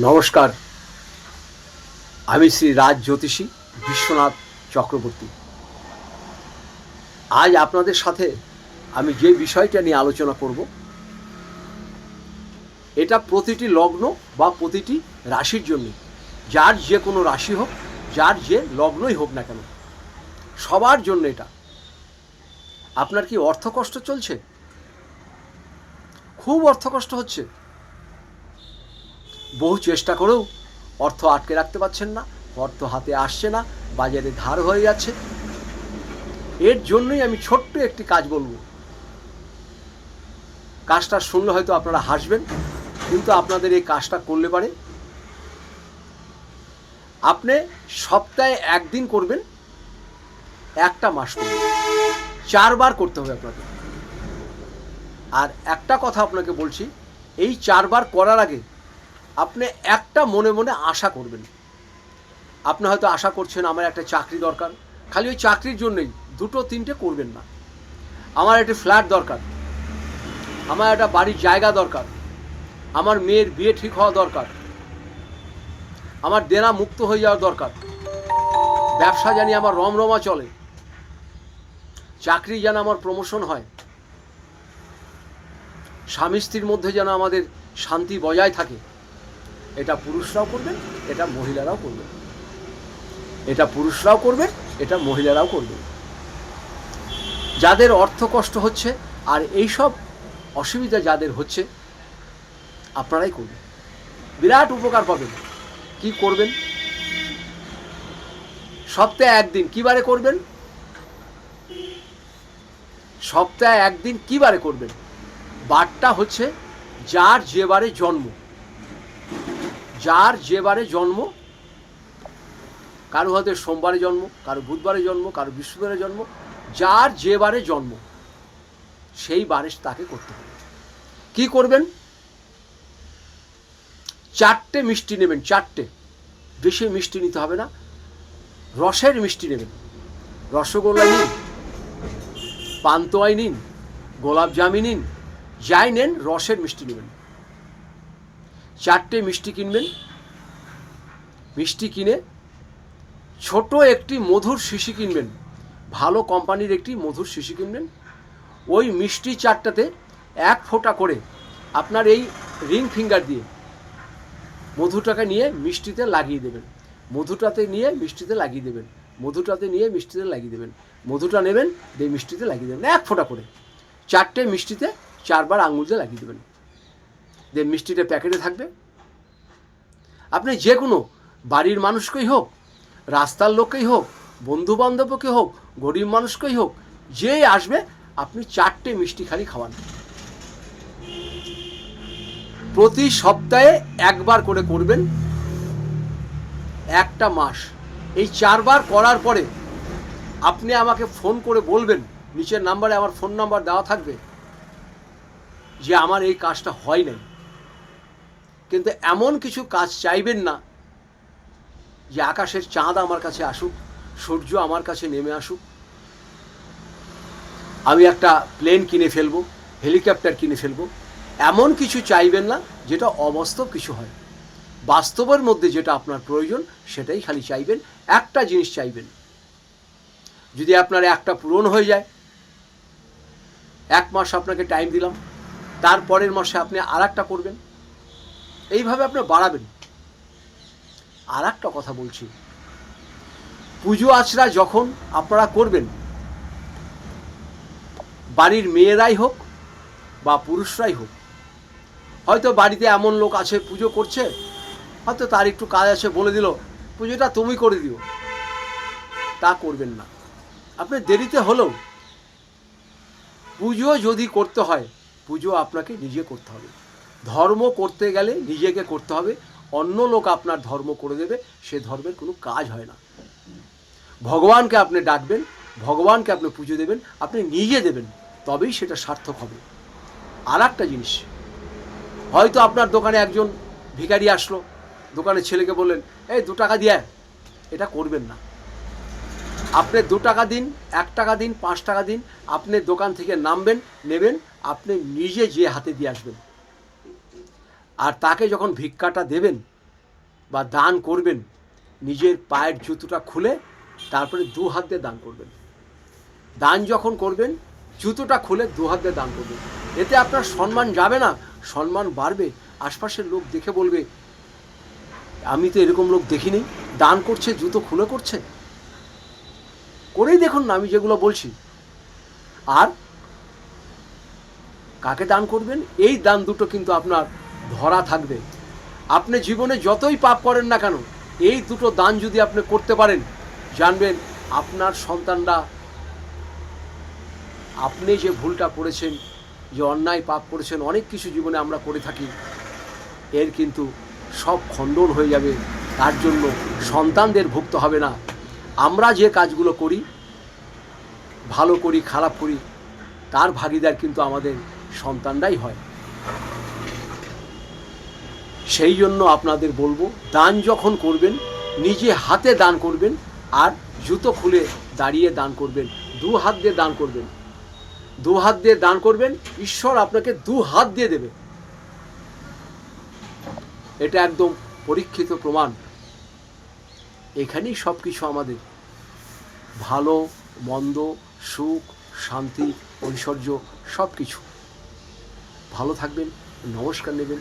নমস্কার। আমি শ্রী রাজ জ্যোতিষী বিশ্বনাথ চক্রবর্তী। আজ আপনাদের সাথে আমি যে বিষয়টা নিয়ে আলোচনা করব, এটা প্রতিটি লগ্ন বা প্রতিটি রাশির জন্য। যার যে কোনো রাশি হোক, যার যে লগ্নই হোক না কেন, সবার জন্য এটা। আপনার কি অর্থকষ্ট চলছে? খুব অর্থকষ্ট হচ্ছে। বহু চেষ্টা করেও অর্থ আটকে রাখতে পারছেন না, অর্থ হাতে আসছে না, বাজারে ধার হয়ে যাচ্ছে। এর জন্যই আমি ছোট্ট একটি কাজ বলব। কাজটা শুনলে হয়তো আপনারা হাসবেন, কিন্তু আপনাদের এই কাজটা করলে পারে। আপনি সপ্তাহে একদিন করবেন, একটা মাস করবেন। চারবার করতে হবে আপনাকে। আর একটা কথা আপনাকে বলছি, এই চারবার করার আগে আপনি একটা মনে মনে আশা করবেন। আপনি হয়তো আশা করছেন, আমার একটা চাকরি দরকার। খালি ওই চাকরির জন্যই, দুটো, তিনটে করবেন না। আমার একটা ফ্ল্যাট দরকার। আমার একটা বাড়ির জায়গা দরকার। আমার মেয়ের বিয়ে ঠিক হওয়া দরকার। আমার দেনা মুক্ত হয়ে যাওয়া দরকার। ব্যবসা জানি আমার রমরমা চলে। চাকরি যেন আমার প্রমোশন হয়। স্বামী স্ত্রীর মধ্যে যেন আমাদের শান্তি বজায় থাকে। এটা পুরুষরাও করবেন এটা মহিলারাও করবেন এটা পুরুষরাও করবেন এটা মহিলারাও করবেন যাদের অর্থ কষ্ট হচ্ছে, আর এই সব অসুবিধা যাদের হচ্ছে, আপনারাই করবেন। বিরাট উপকার পাবেন। কি করবেন? সপ্তাহে একদিন কি বারে করবেন? সপ্তাহে একদিন কি বারে করবেন? বারটা হচ্ছে, যার যে বারে জন্ম। যার যে বারে জন্ম, কারও হয়তো সোমবারে জন্ম, কারও বুধবারে জন্ম, কারও বৃহস্পতিবারে জন্ম, যার যে বারে জন্ম, সেই বারে তাকে করতে হবে। কি করবেন? চারটে মিষ্টি নেবেন, চারটে। বেশি মিষ্টি নিতে হবে না। রসের মিষ্টি নেবেন। রসগোল্লা নিন, পান্তোয়াই নিন, গোলাপ জামি নিন, যাই নেন, রসের মিষ্টি নেবেন। চারটে মিষ্টি কিনবেন। মিষ্টি কিনে ছোট একটি মধুর শিশি কিনবেন। ভালো কোম্পানির একটি মধুর শিশি কিনবেন। ওই মিষ্টি চারটাতে এক ফোঁটা করে আপনার এই রিং ফিঙ্গার দিয়ে মধুটাকে নিয়ে মিষ্টিতে লাগিয়ে দেবেন। মধুটাতে নিয়ে মিষ্টিতে লাগিয়ে দেবেন। মধুটাতে নিয়ে মিষ্টিতে লাগিয়ে দেবেন। মধুটা নেবেন, দিয়ে মিষ্টিতে লাগিয়ে দেবেন। এক ফোঁটা করে। চারটে মিষ্টিতে চারবার আঙুল দিয়ে লাগিয়ে দেবেন। দিয়ে মিষ্টিটা প্যাকেটে থাকবে? আপনি যে কোনো বাড়ির মানুষকেই হোক, রাস্তার লোককেই হোক বন্ধু বান্ধবকে হোক, গরিব মানুষকেই হোক যেই আসবে, আপনি চারটে মিষ্টি খালি খাওয়ান। প্রতি সপ্তাহে একবার করে করবেন, একটা মাস। এই চারবার করার পরে আপনি আমাকে ফোন করে বলবেন, নিচের নাম্বারে আমার ফোন নাম্বার দেওয়া থাকবে, যে আমার এই কাজটা হয় নাই। কিন্তু এমন কিছু কাজ চাইবেন না যে আকাশের চাঁদ আমার কাছে আসুক, সূর্য আমার কাছে নেমে আসুক। আমি একটা প্লেন কিনে ফেলব, হেলিকপ্টার কিনে ফেলব। এমন কিছু চাইবেন না যেটা অবাস্তব কিছু হয়। বাস্তবের মধ্যে যেটা আপনার প্রয়োজন, সেটাই খালি চাইবেন, একটা জিনিস চাইবেন। যদি আপনার একটা পূরণ হয়ে যায়, এক মাস আপনাকে টাইম দিলাম, তারপরের মাসে আপনি আর একটা করবেন। এইভাবে আপনি বাড়াবেন। আর একটা কথা বলছি। পুজো আচরা যখন আপনারা করবেন, বাড়ির মেয়েরাই হোক বা পুরুষরাই হোক, হয়তো বাড়িতে এমন লোক আছে পুজো করছে, হয়তো তার একটু কাজ আছে বলে দিল, পুজোটা তুমি করে দিও। তা করবেন না। আপনি দেরিতে হলেও পুজো যদি করতে হয়, পুজো আপনাকে নিজে করতে হবে। ধর্ম করতে গেলে নিজেকে করতে হবে। অন্য লোক আপনার ধর্ম করে দেবে, সে ধর্মের কোনো কাজ হয় না। ভগবানকে আপনি ডাকবেন, ভগবানকে আপনি পুজো দেবেন, আপনি নিজে দেবেন, তবেই সেটা সার্থক হবে। আর একটা জিনিস, হয়তো আপনার দোকানে একজন ভিখারি আসলো, দোকানের ছেলেকে বললেন, এই দু টাকা দিয়ে এটা করবেন না। আপনি দু টাকা দিন, এক টাকা দিন, পাঁচ টাকা দিন, আপনি দোকান থেকে নামবেন, নেবেন, আপনি নিজে যে হাতে দিয়ে আসবেন। আর তাকে যখন ভিক্ষাটা দেবেন বা দান করবেন, নিজের পায়ের জুতোটা খুলে তারপরে দু হাত দিয়ে দান করবেন। দান যখন করবেন, জুতোটা খুলে দু হাত দিয়ে দান করবেন। এতে আপনার সম্মান যাবে না, সম্মান বাড়বে। আশপাশের লোক দেখে বলবে, আমি তো এরকম লোক দেখিনি। দান করছে, জুতো খুলে করছে? করেই দেখুন না আমি যেগুলো বলছি। আর কাকে দান করবেন? এই দান দুটো কিন্তু আপনার ধরা থাকবে। আপনি জীবনে যতই পাপ করেন না কেন, এই দুটো দান যদি আপনি করতে পারেন, জানবেন আপনার সন্তানরা আপনি যে ভুলটা করেছেন, যে অন্যায় পাপ করেছেন, অনেক কিছু জীবনে আমরা করে থাকি, এর কিন্তু সব খণ্ডন হয়ে যাবে। তার জন্য সন্তানদের ভুক্ত হবে না। আমরা যে কাজগুলো করি, ভালো করি, খারাপ করি, তার ভাগিদার কিন্তু আমাদের সন্তানরাই হয়। সেই জন্য আপনাদের বলব, দান যখন করবেন, নিজে হাতে দান করবেন আর জুতো খুলে দাঁড়িয়ে দান করবেন, দু হাত দিয়ে দান করবেন। দু হাত দিয়ে দান করবেন, ঈশ্বর আপনাকে দু হাত দিয়ে দেবে। এটা একদম পরীক্ষিত প্রমাণ। এখানেই সব কিছু আমাদের। ভালো, মন্দ, সুখ, শান্তি, ঐশ্বর্য সব কিছু ভালো থাকবেন, নমস্কার নেবেন।